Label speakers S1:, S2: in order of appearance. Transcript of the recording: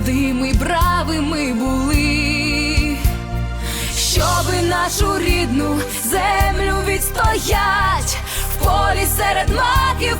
S1: молодими бравими були, щоби нашу рідну землю відстоять, в полі серед маків